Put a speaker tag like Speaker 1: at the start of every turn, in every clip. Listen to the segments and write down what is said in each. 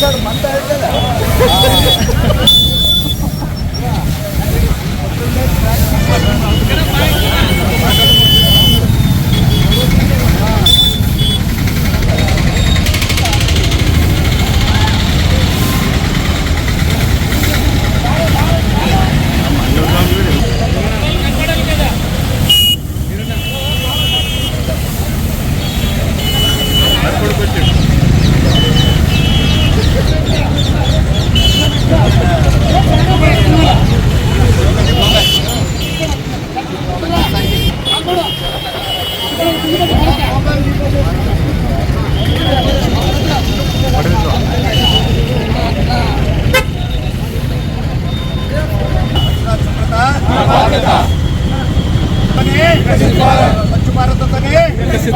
Speaker 1: నలభై వరకు కుడుస్తాడు మంట అయితే స్వచ్ఛ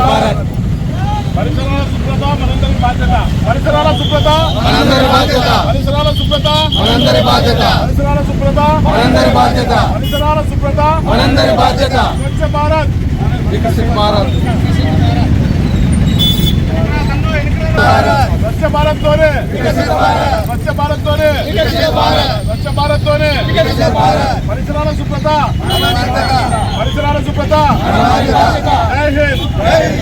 Speaker 1: భారత్
Speaker 2: పరిసరాల శుభ్రత మనందరి బాధ్యత పరిసరాల శుభ్రత
Speaker 1: మనందరి బాధ్యత
Speaker 2: పరిసరాల శుభ్రత
Speaker 1: మనందరి బాధ్యత.
Speaker 2: పరిసరాల శుభ్రత.
Speaker 1: మనందరి బాధ్యత.
Speaker 2: పరిసరాల శుభ్రత.
Speaker 1: మనందరి బాధ్యత.
Speaker 2: స్వచ్ఛ భారత్.
Speaker 1: వికసిత్ భారత్.
Speaker 2: స్వచ్ఛ భారత్ తోనే
Speaker 1: వికసిత్ భారత్.
Speaker 2: స్వచ్ఛ భారత్ తోనే
Speaker 1: వికసిత్ భారత్.
Speaker 2: స్వచ్ఛ భారత్ తోనే
Speaker 1: వికసిత్ భారత్.
Speaker 2: పరిసరాల శుభ్రత. పరిసరాల శుభ్రత. జై హింద్.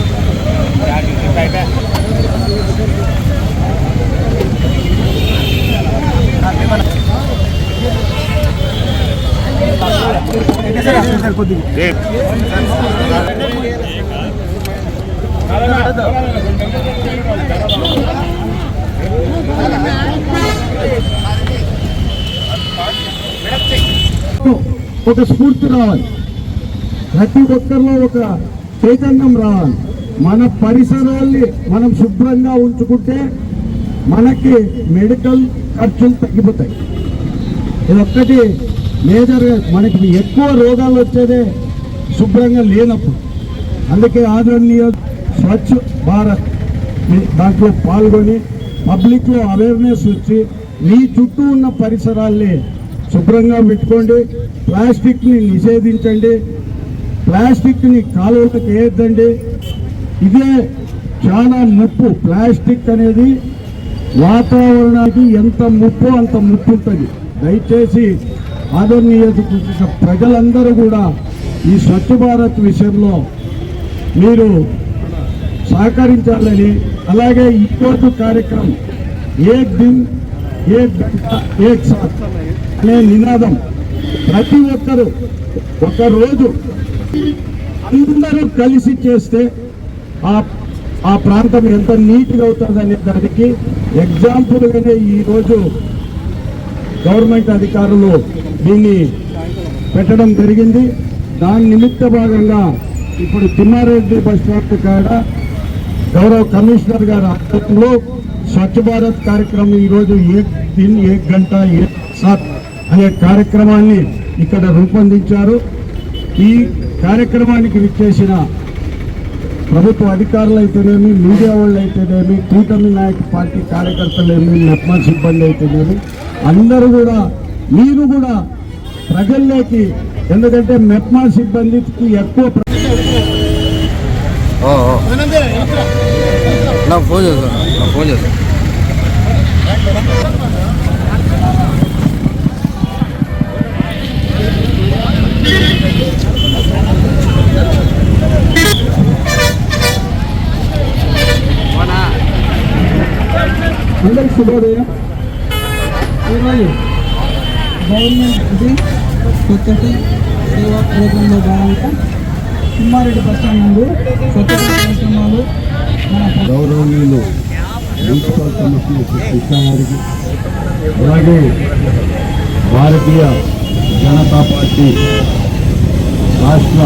Speaker 3: ఒక స్ఫూర్తి రావాలి. ప్రతి ఒక్కరిలో ఒక చైతన్యం రావాలి. మన పరిసరాల్ని మనం శుభ్రంగా ఉంచుకుంటే మనకి మెడికల్ ఖర్చులు తగ్గిపోతాయి. ఇదొక్కటి మేజర్గా మనకి ఎక్కువ రోగాలు వచ్చేదే శుభ్రంగా లేనప్పుడు. అందుకే ఆదరణీయ స్వచ్ఛ భారత్ దాంట్లో పాల్గొని పబ్లిక్లో అవేర్నెస్ వచ్చి మీ చుట్టూ ఉన్న పరిసరాల్ని శుభ్రంగా పెట్టుకోండి. ప్లాస్టిక్ని నిషేధించండి. ప్లాస్టిక్ని కాలువలకు వేయద్దండి. ఇదే చాలా ముప్పు. ప్లాస్టిక్ అనేది వాతావరణానికి ఎంత ముప్పు అంత ముప్పు ఉంటుంది దయచేసి ఆదరణీయత ప్రజలందరూ కూడా ఈ స్వచ్ఛ భారత్ విషయంలో మీరు సహకరించాలని అలాగే ఈరోజు కార్యక్రమం ఏక్ దిన్ ఏక్ గంట అనే నినాదం ప్రతి ఒక్కరూ ఒకరోజు అందరూ కలిసి చేస్తే ఆ ఆ ప్రాంతం ఎంత నీట్గా అవుతుందనే దానికి ఎగ్జాంపుల్గానే ఈరోజు గవర్నమెంట్ అధికారులు దీన్ని పెట్టడం జరిగింది. దాని నిమిత్త భాగంగా ఇప్పుడు తిమ్మారెడ్డి బస్ స్టాండ్ కాడ గౌరవ కమిషనర్ గారి ఆధ్వర్యంలో స్వచ్ఛ భారత్ కార్యక్రమం ఈరోజు ఏ దిన్ ఏక్ గంట ఏ సాత్ అనే కార్యక్రమాన్ని ఇక్కడ రూపొందించారు. ఈ కార్యక్రమానికి విచ్చేసిన ప్రభుత్వ అధికారులు అయితేనేమి మీడియా వాళ్ళు అయితేనేమి కూటమి నాయక పార్టీ కార్యకర్తలేమి మెప్మా సిబ్బంది అయితేనేమి అందరూ కూడా మీరు కూడా ప్రజల్లోకి ఎందుకంటే మెప్మా సిబ్బందికి ఎక్కువ
Speaker 1: ఫోన్ చేస్తాను ఫోన్ చేస్తాను.
Speaker 3: అందరికి ఈరోజు గవర్నమెంట్ ఇది స్వచ్ఛత సేవా ప్రోగ్రాంలో భాగంగా తిమ్మారెడ్డి బస్ స్టాండ్ నందు స్వచ్ఛత కార్యక్రమాలు మన
Speaker 4: గౌరవనీయులు మున్సిపల్ కమిషనర్ కృష్ణ అలాగే భారతీయ జనతా పార్టీ
Speaker 3: రాష్ట్ర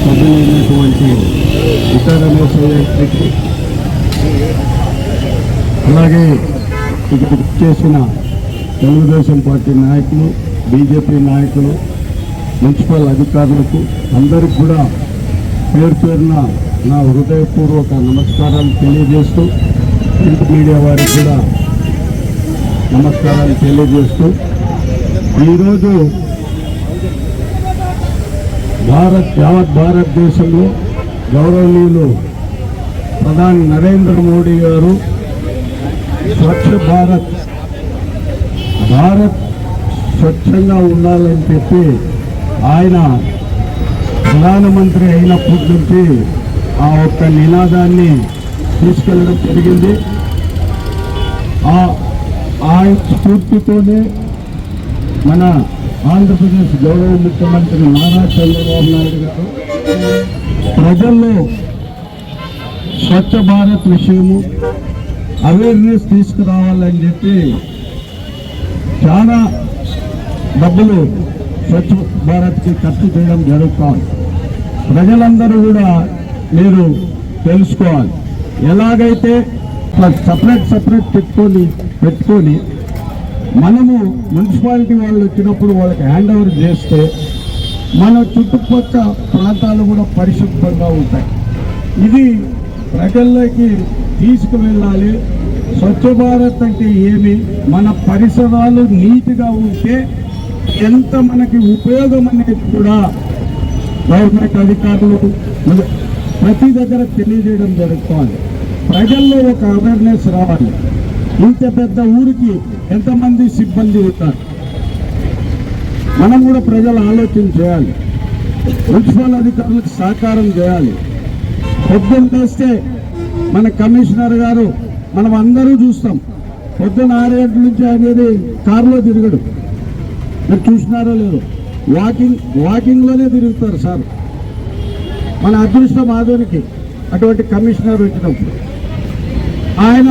Speaker 3: సభ్యులైనటువంటి ఇతర రమేష్ అలాగే ఇక్కడ చేసిన తెలుగుదేశం పార్టీ నాయకులు బీజేపీ నాయకులు మున్సిపల్ అధికారులకు అందరికి కూడా పేరు పేరున నా హృదయపూర్వక నమస్కారాలు తెలియజేస్తూ ప్రింట్ మీడియా వారికి కూడా నమస్కారాలు తెలియజేస్తూ ఈరోజు భారత్ యావత్ భారతదేశంలో గౌరవనీయులు ప్రధాని నరేంద్ర మోడీ గారు స్వచ్ఛ భారత్. భారత్ స్వచ్ఛంగా ఉండాలని చెప్పి ఆయన ప్రధానమంత్రి అయినప్పటి నుంచి ఆ ఒక్క నినాదాన్ని తీసుకెళ్ళడం జరిగింది. ఆ ఆయన స్ఫూర్తితోనే మన ఆంధ్రప్రదేశ్ గౌరవ ముఖ్యమంత్రి నారా చంద్రబాబు నాయుడు గారు ప్రజల్లో స్వచ్ఛ భారత్ విషయము అవేర్నెస్ తీసుకురావాలని చెప్పి చాలా డబ్బులు స్వచ్ఛ భారత్కి ఖర్చు చేయడం జరుగుతుంది. ప్రజలందరూ కూడా మీరు తెలుసుకోవాలి. ఎలాగైతే సపరేట్ సపరేట్ పెట్టుకొని పెట్టుకొని మనము మున్సిపాలిటీ వాళ్ళు వచ్చినప్పుడు వాళ్ళకి హ్యాండ్ ఓవర్ చేస్తే మన చుట్టుపక్కల ప్రాంతాలు కూడా పరిశుభ్రంగా ఉంటాయి. ఇది ప్రజల్లోకి తీసుకువెళ్ళాలి. స్వచ్ఛ భారత్ అంటే ఏమి? మన పరిసరాలు నీట్గా ఉంటే ఎంత మనకి ఉపయోగం అనేది కూడా గవర్నమెంట్ అధికారులు ప్రతి దగ్గర తెలియజేయడం జరుగుతుంది. ప్రజల్లో ఒక అవేర్నెస్ రావాలి. ఇంత పెద్ద ఊరికి ఎంతమంది సిబ్బంది ఉంటారు? మనం కూడా ప్రజలు ఆలోచన చేయాలి. మున్సిపల్ అధికారులకు సహకారం చేయాలి. పొద్దున్న లేస్తే మన కమిషనర్ గారు మనం అందరూ చూస్తాం. పొద్దున్న ఆరేళ్ళ నుంచి అనేది కారులో తిరగడు. మీరు చూసినారో లేదో. వాకింగ్ వాకింగ్లోనే తిరుగుతారు సార్. మన అదృష్టం ఆధునికి అటువంటి కమిషనర్ వచ్చినప్పుడు ఆయన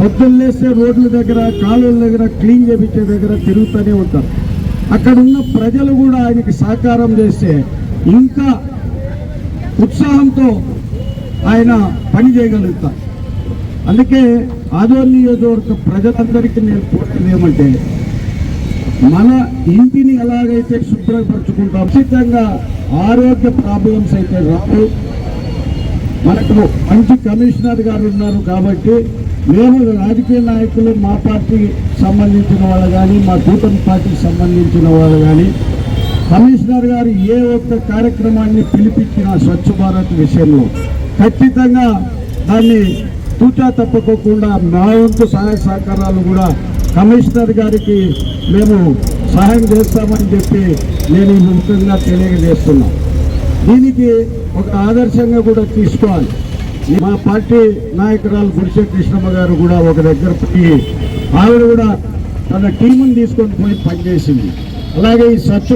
Speaker 3: పొద్దున్న లేస్తే రోడ్ల దగ్గర కాలువల దగ్గర క్లీన్ చేపించే దగ్గర తిరుగుతూనే ఉంటారు. అక్కడున్న ప్రజలు కూడా ఆయనకి సహకారం చేస్తే ఇంకా ఉత్సాహంతో ఆయన పని చేయగలుగుతారు. అందుకే ఆదోర్ నియోజకవర్గ ప్రజలందరికీ నేను కోరేది ఏమంటే మన ఇంటిని ఎలాగైతే శుభ్రపరచుకుంటాం ఖచ్చితంగా ఆరోగ్య ప్రాబ్లమ్స్ అయితే రావు. మనకు మంచి కమిషనర్ గారు ఉన్నారు కాబట్టి మేము రాజకీయ నాయకులు మా పార్టీకి సంబంధించిన వాళ్ళు కానీ మా కూటమి పార్టీకి సంబంధించిన వాళ్ళు కానీ కమిషనర్ గారు ఏ ఒక్క కార్యక్రమాన్ని పిలిపించిన స్వచ్ఛ భారత్ విషయంలో ఖచ్చితంగా దాన్ని తూచా తప్పకోకుండా మా వంతు సహాయ సహకారాలు కూడా కమిషనర్ గారికి మేము సహాయం చేస్తామని చెప్పి నేను ఈ ముఖ్యంగా తెలియజేస్తున్నాను దీనికి ఒక ఆదర్శంగా కూడా తీసుకోవాలి. ఈ మా పార్టీ నాయకురాలు గుడిసె కృష్ణమ్మ గారు కూడా ఒక దగ్గర పోయి ఆవిడ కూడా తన టీముని తీసుకొని పోయి పనిచేసింది. అలాగే ఈ స్వచ్ఛ